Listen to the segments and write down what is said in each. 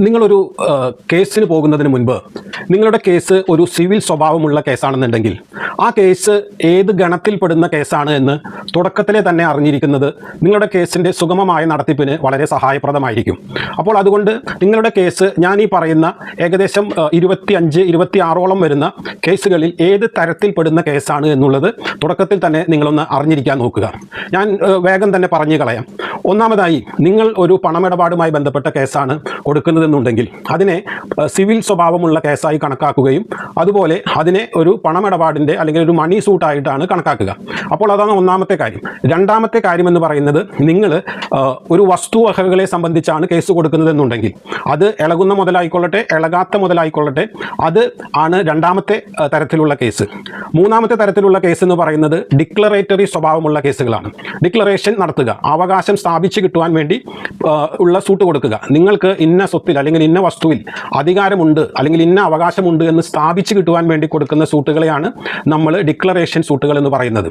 നിങ്ങളൊരു കേസിന് പോകുന്നതിന് മുൻപ് നിങ്ങളുടെ കേസ് ഒരു സിവിൽ സ്വഭാവമുള്ള കേസാണെന്നുണ്ടെങ്കിൽ ആ കേസ് ഏത് ഗണത്തിൽപ്പെടുന്ന കേസാണ് എന്ന് തുടക്കത്തിലെ തന്നെ അറിഞ്ഞിരിക്കുന്നത് നിങ്ങളുടെ കേസിന്റെ സുഗമമായ നടത്തിപ്പിന് വളരെ സഹായപ്രദമായിരിക്കും. അപ്പോൾ അതുകൊണ്ട് നിങ്ങളുടെ കേസ് ഞാൻ ഈ പറയുന്ന ഏകദേശം ഇരുപത്തി അഞ്ച് ഇരുപത്തി ആറോളം വരുന്ന കേസുകളിൽ ഏത് തരത്തിൽപ്പെടുന്ന കേസാണ് എന്നുള്ളത് തുടക്കത്തിൽ തന്നെ നിങ്ങളൊന്ന് അറിഞ്ഞിരിക്കാൻ നോക്കുക. ഞാൻ വേഗം തന്നെ പറഞ്ഞു കളയാം. ഒന്നാമതായി നിങ്ങൾ ഒരു പണമിടപാടുമായി ബന്ധപ്പെട്ട കേസാണ് കൊടുക്കുന്നതെന്നുണ്ടെങ്കിൽ അതിനെ സിവിൽ സ്വഭാവമുള്ള കേസായി കണക്കാക്കുകയും അതുപോലെ അതിനെ ഒരു പണമിടപാടിന്റെ അല്ലെങ്കിൽ ഒരു മണി സൂട്ടായിട്ടാണ് കണക്കാക്കുക. അപ്പോൾ അതാണ് ഒന്നാമത്തെ കാര്യം. രണ്ടാമത്തെ കാര്യം എന്ന് പറയുന്നത് നിങ്ങൾ ഒരു വസ്തുവകകളെ സംബന്ധിച്ചാണ് കേസ് കൊടുക്കുന്നതെന്നുണ്ടെങ്കിൽ അത് ഇളകുന്ന മുതലായിക്കൊള്ളട്ടെ ഇളകാത്ത മുതലായിക്കൊള്ളട്ടെ അത് ആണ് രണ്ടാമത്തെ തരത്തിലുള്ള കേസ് മൂന്നാമത്തെ തരത്തിലുള്ള കേസ് എന്ന് പറയുന്നത് ഡിക്ലറേറ്ററി സ്വഭാവമുള്ള കേസുകളാണ് ഡിക്ലറേഷൻ നടത്തുക അവകാശം സ്ഥാപിച്ചു കിട്ടുവാൻ വേണ്ടി ഉള്ള സൂട്ട് കൊടുക്കുക. നിങ്ങൾക്ക് ഇന്ന സ്വത്തിൽ അല്ലെങ്കിൽ ഇന്ന വസ്തുവിൽ അധികാരമുണ്ട് അല്ലെങ്കിൽ ഇന്ന അവകാശമുണ്ട് എന്ന് സ്ഥാപിച്ചു കിട്ടുവാൻ വേണ്ടി കൊടുക്കുന്ന സൂട്ടുകളെയാണ് നമ്മൾ ഡിക്ലറേഷൻ സൂട്ടുകൾ എന്ന് പറയുന്നത്.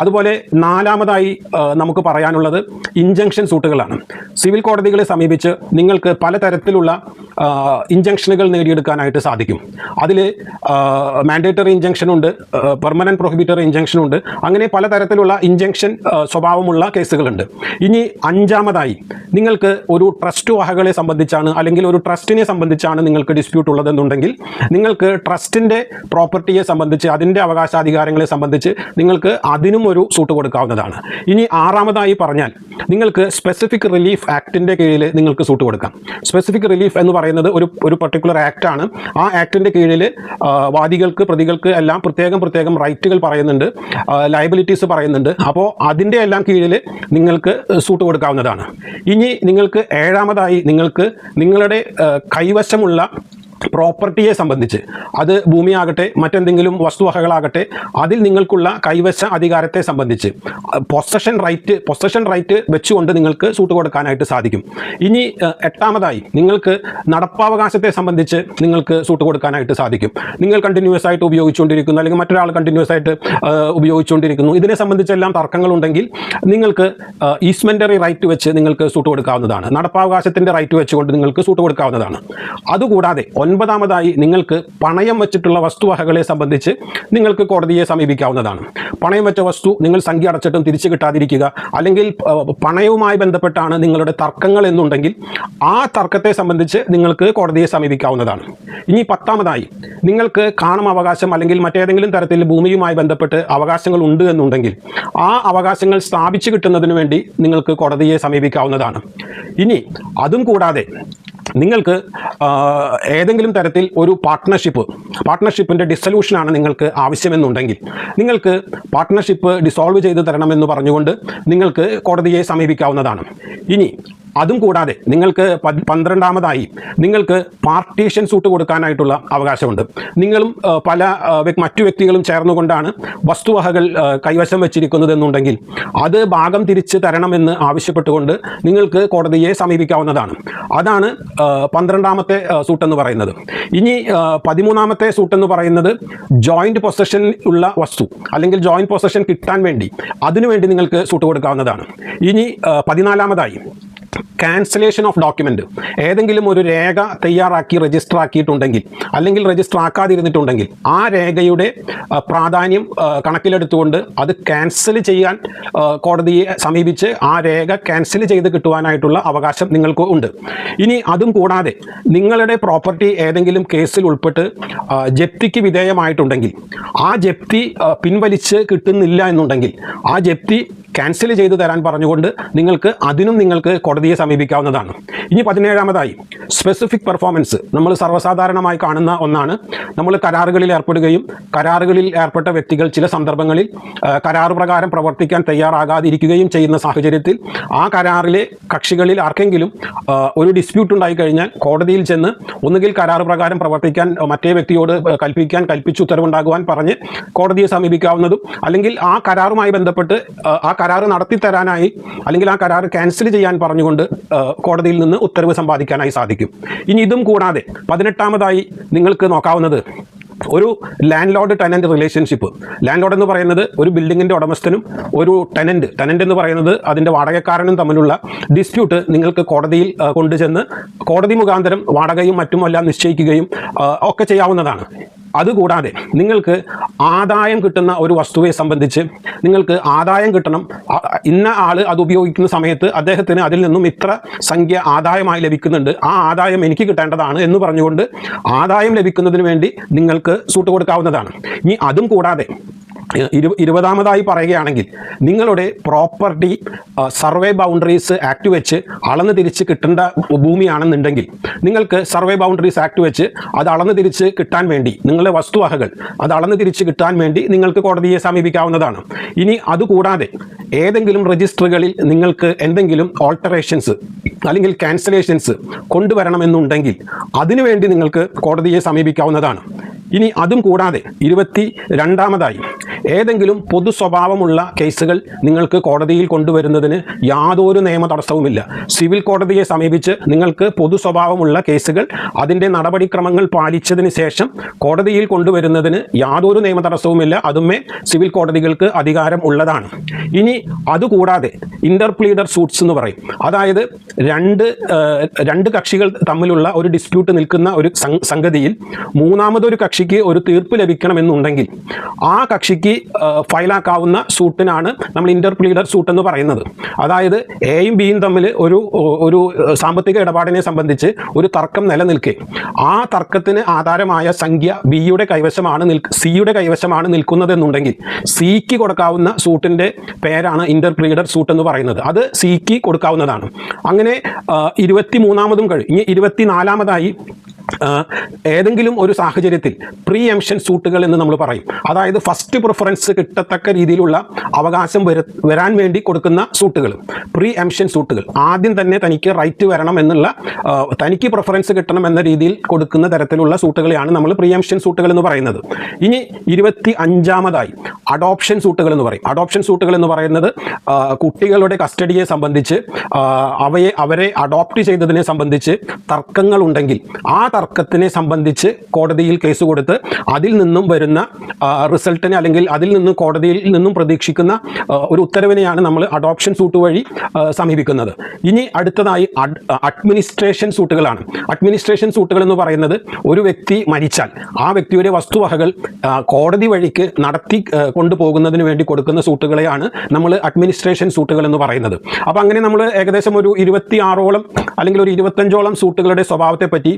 അതുപോലെ നാലാമതായി നമുക്ക് പറയാനുള്ളത് ഇഞ്ചങ്ഷൻ സൂട്ടുകളാണ്. സിവിൽ കോടതികളെ സമീപിച്ച് നിങ്ങൾക്ക് പലതരത്തിലുള്ള ഇഞ്ചക്ഷനുകൾ നേടിയെടുക്കാനായിട്ട് സാധിക്കും. അതിൽ മാൻഡേറ്ററി ഇഞ്ചക്ഷൻ ഉണ്ട് പെർമനന്റ് പ്രൊഹിബിറ്ററി ഇഞ്ചക്ഷൻ ഉണ്ട്. അങ്ങനെ പലതരത്തിലുള്ള ഇഞ്ചക്ഷൻ സ്വഭാവമുള്ള കേസുകളുണ്ട്. ഇനി അഞ്ചാമതായി നിങ്ങൾക്ക് ഒരു ട്രസ്റ്റ് വഹകളെ സംബന്ധിച്ചാണ് അല്ലെങ്കിൽ ഒരു ട്രസ്റ്റിനെ സംബന്ധിച്ചാണ് നിങ്ങൾക്ക് ഡിസ്പ്യൂട്ട് ഉള്ളതെന്നുണ്ടെങ്കിൽ നിങ്ങൾക്ക് ട്രസ്റ്റിന്റെ പ്രോപ്പർട്ടിയെ സംബന്ധിച്ച് അതിന്റെ അവകാശാധികാരങ്ങളെ സംബന്ധിച്ച് നിങ്ങൾക്ക് അതിനും ഒരു സൂട്ട് കൊടുക്കാവുന്നതാണ്. ഇനി ആറാമതായി പറഞ്ഞാൽ നിങ്ങൾക്ക് സ്പെസിഫിക് റിലീഫ് ആക്ടിന്റെ കീഴിൽ നിങ്ങൾക്ക് സൂട്ട് കൊടുക്കാം. സ്പെസിഫിക് റിലീഫ് എന്ന് പറയുന്നത് ഒരു ഒരു പർട്ടിക്കുലർ ആക്റ്റാണ് ആ ആക്ടിന്റെ കീഴിൽ വാദികൾക്ക് പ്രതികൾക്ക് എല്ലാം പ്രത്യേകം പ്രത്യേകം റൈറ്റുകൾ പറയുന്നുണ്ട് ലയബിലിറ്റീസ് പറയുന്നുണ്ട്. അപ്പോൾ അതിന്റെ എല്ലാം കീഴിൽ നിങ്ങൾക്ക് സൂട്ട് കൊടുക്കാവുന്നതാണ്. ഇനി നിങ്ങൾക്ക് ഏഴാമതായി നിങ്ങൾക്ക് നിങ്ങളുടെ കൈവശമുള്ള പ്രോപ്പർട്ടിയെ സംബന്ധിച്ച്. അത് ഭൂമിയാകട്ടെ മറ്റെന്തെങ്കിലും വസ്തുവകകളാകട്ടെ അതിൽ നിങ്ങൾക്കുള്ള കൈവശ അധികാരത്തെ സംബന്ധിച്ച്. പൊസഷൻ റൈറ്റ് പൊസഷൻ റൈറ്റ് വെച്ചുകൊണ്ട് നിങ്ങൾക്ക് സൂട്ട് കൊടുക്കാനായിട്ട് സാധിക്കും. ഇനി എട്ടാമതായി നിങ്ങൾക്ക് നടപ്പാവകാശത്തെ സംബന്ധിച്ച് നിങ്ങൾക്ക് സൂട്ട് കൊടുക്കാനായിട്ട് സാധിക്കും. നിങ്ങൾ കണ്ടിന്യൂസ് ആയിട്ട് ഉപയോഗിച്ചുകൊണ്ടിരിക്കുന്നു അല്ലെങ്കിൽ മറ്റൊരാൾ കണ്ടിന്യൂസ് ആയിട്ട് ഉപയോഗിച്ചുകൊണ്ടിരിക്കുന്നു. ഇതിനെ സംബന്ധിച്ചെല്ലാം തർക്കങ്ങളുണ്ടെങ്കിൽ നിങ്ങൾക്ക് ഈസ്മെന്ററി റൈറ്റ് വെച്ച് നിങ്ങൾക്ക് സൂട്ട് കൊടുക്കാവുന്നതാണ്. നടപ്പാവകാശത്തിന്റെ റൈറ്റ് വെച്ചുകൊണ്ട് നിങ്ങൾക്ക് സൂട്ട് കൊടുക്കാവുന്നതാണ്. അതുകൂടാതെ ഒൻപതാമതായി നിങ്ങൾക്ക് പണയം വെച്ചിട്ടുള്ള വസ്തുവകകളെ സംബന്ധിച്ച് നിങ്ങൾക്ക് കോടതിയെ സമീപിക്കാവുന്നതാണ്. പണയം വെച്ച വസ്തു നിങ്ങൾ സംഖ്യ അടച്ചിട്ടും തിരിച്ചു കിട്ടാതിരിക്കുക അല്ലെങ്കിൽ പണയവുമായി ബന്ധപ്പെട്ടാണ് നിങ്ങളുടെ തർക്കങ്ങൾ എന്നുണ്ടെങ്കിൽ ആ തർക്കത്തെ സംബന്ധിച്ച് നിങ്ങൾക്ക് കോടതിയെ സമീപിക്കാവുന്നതാണ്. ഇനി പത്താമതായി നിങ്ങൾക്ക് കാണും അവകാശം അല്ലെങ്കിൽ മറ്റേതെങ്കിലും തരത്തിൽ ഭൂമിയുമായി ബന്ധപ്പെട്ട് അവകാശങ്ങൾ ഉണ്ട് എന്നുണ്ടെങ്കിൽ ആ അവകാശങ്ങൾ സ്ഥാപിച്ചു കിട്ടുന്നതിന് വേണ്ടി നിങ്ങൾക്ക് കോടതിയെ സമീപിക്കാവുന്നതാണ്. ഇനി അതും കൂടാതെ നിങ്ങൾക്ക് ഏതെങ്കിലും തരത്തിൽ ഒരു പാർട്ട്ണർഷിപ്പ് പാർട്ട്ണർഷിപ്പിന്റെ ഡിസൊല്യൂഷനാണ് നിങ്ങൾക്ക് ആവശ്യമെന്നുണ്ടെങ്കിൽ നിങ്ങൾക്ക് പാർട്ട്ണർഷിപ്പ് ഡിസോൾവ് ചെയ്ത് തരണമെന്ന് പറഞ്ഞുകൊണ്ട് നിങ്ങൾക്ക് കോടതിയെ സമീപിക്കാവുന്നതാണ്. ഇനി അതും കൂടാതെ നിങ്ങൾക്ക് പന്ത്രണ്ടാമതായി നിങ്ങൾക്ക് പാർട്ടീഷൻ സൂട്ട് കൊടുക്കാനായിട്ടുള്ള അവകാശമുണ്ട്. നിങ്ങളും പല മറ്റു വ്യക്തികളും ചേർന്നുകൊണ്ടാണ് വസ്തുവകകൾ കൈവശം വെച്ചിരിക്കുന്നതെന്നുണ്ടെങ്കിൽ അത് ഭാഗം തിരിച്ച് തരണമെന്ന് ആവശ്യപ്പെട്ടുകൊണ്ട് നിങ്ങൾക്ക് കോടതിയെ സമീപിക്കാവുന്നതാണ്. അതാണ് പന്ത്രണ്ടാമത്തെ സൂട്ടെന്ന് പറയുന്നത്. ഇനി പതിമൂന്നാമത്തെ സൂട്ടെന്ന് പറയുന്നത് ജോയിന്റ് പൊസഷൻ ഉള്ള വസ്തു അല്ലെങ്കിൽ ജോയിന്റ് പൊസഷൻ കിട്ടാൻ വേണ്ടി അതിനുവേണ്ടി നിങ്ങൾക്ക് സൂട്ട് കൊടുക്കാവുന്നതാണ്. ഇനി പതിനാലാമതായി ക്യാൻസലേഷൻ ഓഫ് ഡോക്യുമെന്റ് ഏതെങ്കിലും ഒരു രേഖ തയ്യാറാക്കി രജിസ്റ്റർ ആക്കിയിട്ടുണ്ടെങ്കിൽ അല്ലെങ്കിൽ രജിസ്റ്റർ ആക്കാതിരുന്നിട്ടുണ്ടെങ്കിൽ ആ രേഖയുടെ പ്രാധാന്യം കണക്കിലെടുത്തുകൊണ്ട് അത് ക്യാൻസൽ ചെയ്യാൻ കോടതിയെ സമീപിച്ച് ആ രേഖ ക്യാൻസൽ ചെയ്ത് കിട്ടുവാനായിട്ടുള്ള അവകാശം നിങ്ങൾക്ക് ഉണ്ട്. ഇനി അതും കൂടാതെ നിങ്ങളുടെ പ്രോപ്പർട്ടി ഏതെങ്കിലും കേസിൽ ഉൾപ്പെട്ട് ജപ്തിക്ക് വിധേയമായിട്ടുണ്ടെങ്കിൽ ആ ജപ്തി പിൻവലിച്ച് കിട്ടുന്നില്ല എന്നുണ്ടെങ്കിൽ ആ ജപ്തി ക്യാൻസൽ ചെയ്തു തരാൻ പറഞ്ഞുകൊണ്ട് നിങ്ങൾക്ക് അതിനും നിങ്ങൾക്ക് കോടതിയെ സമീപിക്കാവുന്നതാണ്. ഇനി പതിനേഴാമതായി സ്പെസിഫിക് പെർഫോമൻസ് നമ്മൾ സർവസാധാരണമായി കാണുന്ന ഒന്നാണ്. നമ്മൾ കരാറുകളിൽ ഏർപ്പെടുകയും കരാറുകളിൽ ഏർപ്പെട്ട വ്യക്തികൾ ചില സന്ദർഭങ്ങളിൽ കരാറ് പ്രകാരം പ്രവർത്തിക്കാൻ തയ്യാറാകാതിരിക്കുകയും ചെയ്യുന്ന സാഹചര്യത്തിൽ ആ കരാറിലെ കക്ഷികളിൽ ആർക്കെങ്കിലും ഒരു ഡിസ്പ്യൂട്ട് ഉണ്ടായി കഴിഞ്ഞാൽ കോടതിയിൽ ചെന്ന് ഒന്നുകിൽ കരാറ് പ്രകാരം പ്രവർത്തിക്കാൻ മറ്റേ വ്യക്തിയോട് കൽപ്പിക്കാൻ കൽപ്പിച്ച് ഉത്തരവുണ്ടാകുവാൻ പറഞ്ഞ് കോടതിയെ സമീപിക്കാവുന്നതും അല്ലെങ്കിൽ ആ കരാറുമായി ബന്ധപ്പെട്ട് ആ, ആ കരാറ് നടത്തി തരാനായി അല്ലെങ്കിൽ ആ കരാർ ക്യാൻസൽ ചെയ്യാൻ പറഞ്ഞുകൊണ്ട് കോടതിയിൽ നിന്ന് ഉത്തരവ് സമ്പാദിക്കാനായി സാധിക്കും. ഇനി ഇതും കൂടാതെ പതിനെട്ടാമതായി നിങ്ങൾക്ക് നോക്കാവുന്നത് ഒരു landlord tenant relationship landlord എന്ന് പറയുന്നത് ഒരു ബിൽഡിങ്ങിന്റെ ഉടമസ്ഥനും ഒരു ടെനന്റ് ടെനന്റ് എന്ന് പറയുന്നത് അതിന്റെ വാടകക്കാരനും തമ്മിലുള്ള ഡിസ്പ്യൂട്ട് നിങ്ങൾക്ക് കോടതിയിൽ കൊണ്ടുചെന്ന് കോടതി മുഖാന്തരം വാടകയും മറ്റുമെല്ലാം നിശ്ചയിക്കുകയും ഒക്കെ ചെയ്യാവുന്നതാണ്. അതുകൂടാതെ നിങ്ങൾക്ക് ആദായം കിട്ടുന്ന ഒരു വസ്തുവെ സംബന്ധിച്ച് നിങ്ങൾക്ക് ആദായം കിട്ടണം. ഇന്ന ആൾ അത് ഉപയോഗിക്കുന്ന സമയത്ത് അദ്ദേഹത്തിന് അതിൽ നിന്നും ഇത്ര സംഖ്യ ആദായമായി ലഭിക്കുന്നുണ്ട്. ആ ആദായം എനിക്ക് കിട്ടേണ്ടതാണ് എന്ന് പറഞ്ഞുകൊണ്ട് ആദായം ലഭിക്കുന്നതിന് വേണ്ടി നിങ്ങൾക്ക് സൂട്ട് കൊടുക്കാവുന്നതാണ്. ഇനി അതും കൂടാതെ ഇരു ഇരുപതാമതായി പറയുകയാണെങ്കിൽ നിങ്ങളുടെ പ്രോപ്പർട്ടി സർവേ ബൗണ്ടറീസ് ആക്ട് വെച്ച് അളന്ന് തിരിച്ച് കിട്ടേണ്ട ഭൂമിയാണെന്നുണ്ടെങ്കിൽ നിങ്ങൾക്ക് സർവേ ബൗണ്ടറീസ് ആക്ട് വെച്ച് അത് അളന്ന് തിരിച്ച് കിട്ടാൻ വേണ്ടി നിങ്ങളുടെ വസ്തുവകകൾ അത് അളന്ന് തിരിച്ച് കിട്ടാൻ വേണ്ടി നിങ്ങൾക്ക് കോടതിയെ സമീപിക്കാവുന്നതാണ്. ഇനി അതുകൂടാതെ ഏതെങ്കിലും രജിസ്റ്ററുകളിൽ നിങ്ങൾക്ക് എന്തെങ്കിലും ഓൾട്ടറേഷൻസ് അല്ലെങ്കിൽ ക്യാൻസലേഷൻസ് കൊണ്ടുവരണമെന്നുണ്ടെങ്കിൽ അതിനുവേണ്ടി നിങ്ങൾക്ക് കോടതിയെ സമീപിക്കാവുന്നതാണ്. ഇനി അതും കൂടാതെ ഇരുപത്തി രണ്ടാമതായി ഏതെങ്കിലും പൊതു സ്വഭാവമുള്ള കേസുകൾ നിങ്ങൾക്ക് കോടതിയിൽ കൊണ്ടുവരുന്നതിന് യാതൊരു നിയമ തടസ്സവുമില്ല. സിവിൽ കോടതിയെ സമീപിച്ച് നിങ്ങൾക്ക് പൊതു സ്വഭാവമുള്ള കേസുകൾ അതിന്റെ നടപടിക്രമങ്ങൾ പാലിച്ചതിന് ശേഷം കോടതിയിൽ കൊണ്ടുവരുന്നതിന് യാതൊരു നിയമ തടസ്സവുമില്ല. അതുമേ സിവിൽ കോടതികൾക്ക് അധികാരം ഉള്ളതാണ്. ഇനി അതുകൂടാതെ ഇന്റർപ്ലീഡർ സൂട്ട്സ് എന്ന് പറയും. അതായത് രണ്ട് രണ്ട് കക്ഷികൾ തമ്മിലുള്ള ഒരു ഡിസ്പ്യൂട്ട് നിൽക്കുന്ന ഒരു സംഗതിയിൽ മൂന്നാമതൊരു കക്ഷിക്ക് ഒരു തീർപ്പ് ലഭിക്കണമെന്നുണ്ടെങ്കിൽ ആ കക്ഷിക്ക് ഫയലാക്കാവുന്ന സൂട്ടിനാണ് നമ്മൾ ഇന്റർപ്ലീഡർ സൂട്ട് എന്ന് പറയുന്നത്. അതായത് എയും ബിയും തമ്മിൽ ഒരു ഒരു സാമ്പത്തിക ഇടപാടിനെ സംബന്ധിച്ച് ഒരു തർക്കം നിലനിൽക്കെ. ആ തർക്കത്തിന് ആധാരമായ സംഖ്യ ബിയുടെ കൈവശമാണ് നിൽക്ക് സിയുടെ കൈവശമാണ് നിൽക്കുന്നതെന്നുണ്ടെങ്കിൽ സിക്ക് കൊടുക്കാവുന്ന സൂട്ടിന്റെ പേരാണ് ഇന്റർപ്ലീഡർ സൂട്ട് എന്ന് പറയുന്നത്? അത് സിക്ക് കൊടുക്കാവുന്നതാണ്. അങ്ങനെ ഇരുപത്തി മൂന്നാമതും കഴിഞ്ഞ് ഇരുപത്തിനാലാമതായി ഏതെങ്കിലും ഒരു സാഹചര്യത്തിൽ പ്രീ എംഷൻ സൂട്ടുകൾ എന്ന് നമ്മൾ പറയും. അതായത് ഫസ്റ്റ് പ്രിഫറൻസ് കിട്ടത്തക്ക രീതിയിലുള്ള അവകാശം വര വരാൻ വേണ്ടി കൊടുക്കുന്ന സൂട്ടുകൾ പ്രീ എംഷൻ സൂട്ടുകൾ. ആദ്യം തന്നെ തനിക്ക് റൈറ്റ് വരണം എന്നുള്ള തനിക്ക് പ്രിഫറൻസ് കിട്ടണം എന്ന രീതിയിൽ കൊടുക്കുന്ന തരത്തിലുള്ള സൂട്ടുകളെയാണ് നമ്മൾ പ്രീ എംഷൻ സൂട്ടുകൾ എന്ന് പറയുന്നത്. ഇനി ഇരുപത്തി അഞ്ചാമതായി അഡോപ്ഷൻ സൂട്ടുകൾ എന്ന് പറയും. അഡോപ്ഷൻ സൂട്ടുകൾ എന്ന് പറയുന്നത് കുട്ടികളുടെ കസ്റ്റഡിയെ സംബന്ധിച്ച് അവയെ അവരെ അഡോപ്റ്റ് ചെയ്തതിനെ സംബന്ധിച്ച് തർക്കങ്ങൾ ഉണ്ടെങ്കിൽ ആ തർക്കത്തിനെ സംബന്ധിച്ച് കോടതിയിൽ കേസ് കൊടുത്ത് അതിൽ നിന്നും വരുന്ന റിസൾട്ടിനെ അല്ലെങ്കിൽ അതിൽ നിന്നും കോടതിയിൽ നിന്നും പ്രതീക്ഷിക്കുന്ന ഒരു ഉത്തരവിനെയാണ് നമ്മൾ അഡോപ്ഷൻ സൂട്ട് വഴി സമീപിക്കുന്നത്. ഇനി അടുത്തതായി അഡ്മിനിസ്ട്രേഷൻ സൂട്ടുകളാണ്. അഡ്മിനിസ്ട്രേഷൻ സൂട്ടുകൾ എന്ന് പറയുന്നത് ഒരു വ്യക്തി മരിച്ചാൽ ആ വ്യക്തിയുടെ വസ്തുവകകൾ കോടതി വഴിക്ക് നടത്തി കൊണ്ടുപോകുന്നതിന് വേണ്ടി കൊടുക്കുന്ന സൂട്ടുകളെയാണ് നമ്മൾ അഡ്മിനിസ്ട്രേഷൻ സൂട്ടുകൾ എന്ന് പറയുന്നത്. അപ്പോൾ അങ്ങനെ നമ്മൾ ഏകദേശം ഒരു ഇരുപത്തി ആറോളം അല്ലെങ്കിൽ ഒരു ഇരുപത്തഞ്ചോളം സൂട്ടുകളുടെ സ്വഭാവത്തെ പറ്റി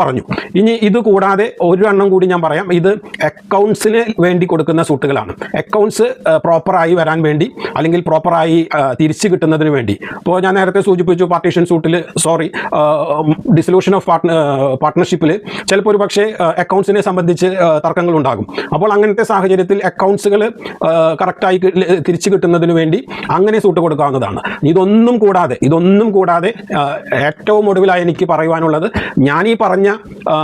പറഞ്ഞു. ഇനി ഇത് കൂടാതെ ഒരു എണ്ണം കൂടി ഞാൻ പറയാം. ഇത് അക്കൗണ്ട്സിന് വേണ്ടി കൊടുക്കുന്ന സൂട്ടുകളാണ് അക്കൗണ്ട്സ് പ്രോപ്പറായി വരാൻ വേണ്ടി അല്ലെങ്കിൽ പ്രോപ്പറായി തിരിച്ചു കിട്ടുന്നതിന് വേണ്ടി. അപ്പോൾ ഞാൻ നേരത്തെ സൂചിപ്പിച്ചു പാർട്ടീഷൻ സൂട്ടിൽ സോറി ഡിസൊല്യൂഷൻ ഓഫ് പാർട്ട്ണ പാർട്ട്ണർഷിപ്പിൽ ചിലപ്പോൾ ഒരു പക്ഷേ അക്കൗണ്ട്സിനെ സംബന്ധിച്ച് തർക്കങ്ങൾ ഉണ്ടാകും. അപ്പോൾ അങ്ങനത്തെ സാഹചര്യത്തിൽ അക്കൗണ്ട്സുകൾ കറക്റ്റായി തിരിച്ചു കിട്ടുന്നതിന് വേണ്ടി അങ്ങനെ സൂട്ട് കൊടുക്കാവുന്നതാണ്. ഇതൊന്നും കൂടാതെ ഇതൊന്നും കൂടാതെ ഏറ്റവും ഒടുവിലായി എനിക്ക് പറയുവാനുള്ളത് ഞാൻ ഈ പറഞ്ഞ ആ,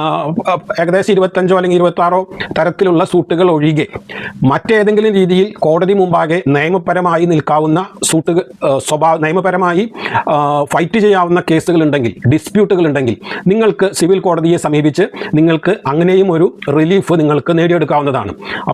ഏകദേശം ഇരുപത്തഞ്ചോ അല്ലെങ്കിൽ ഇരുപത്തി ആറോ തരത്തിലുള്ള സൂട്ടുകൾ ഒഴികെ മറ്റേതെങ്കിലും രീതിയിൽ കോടതി മുമ്പാകെ നിയമപരമായി നിൽക്കാവുന്ന സൂട്ടുകൾ സ്വഭാവ നിയമപരമായി ഫൈറ്റ് ചെയ്യാവുന്ന കേസുകൾ ഉണ്ടെങ്കിൽ ഡിസ്പ്യൂട്ടുകൾ ഉണ്ടെങ്കിൽ നിങ്ങൾക്ക് സിവിൽ കോടതിയെ സമീപിച്ച് നിങ്ങൾക്ക് അങ്ങനെയും ഒരു റിലീഫ് നിങ്ങൾക്ക് നേടിയെടുക്കാവുന്നതാണ്.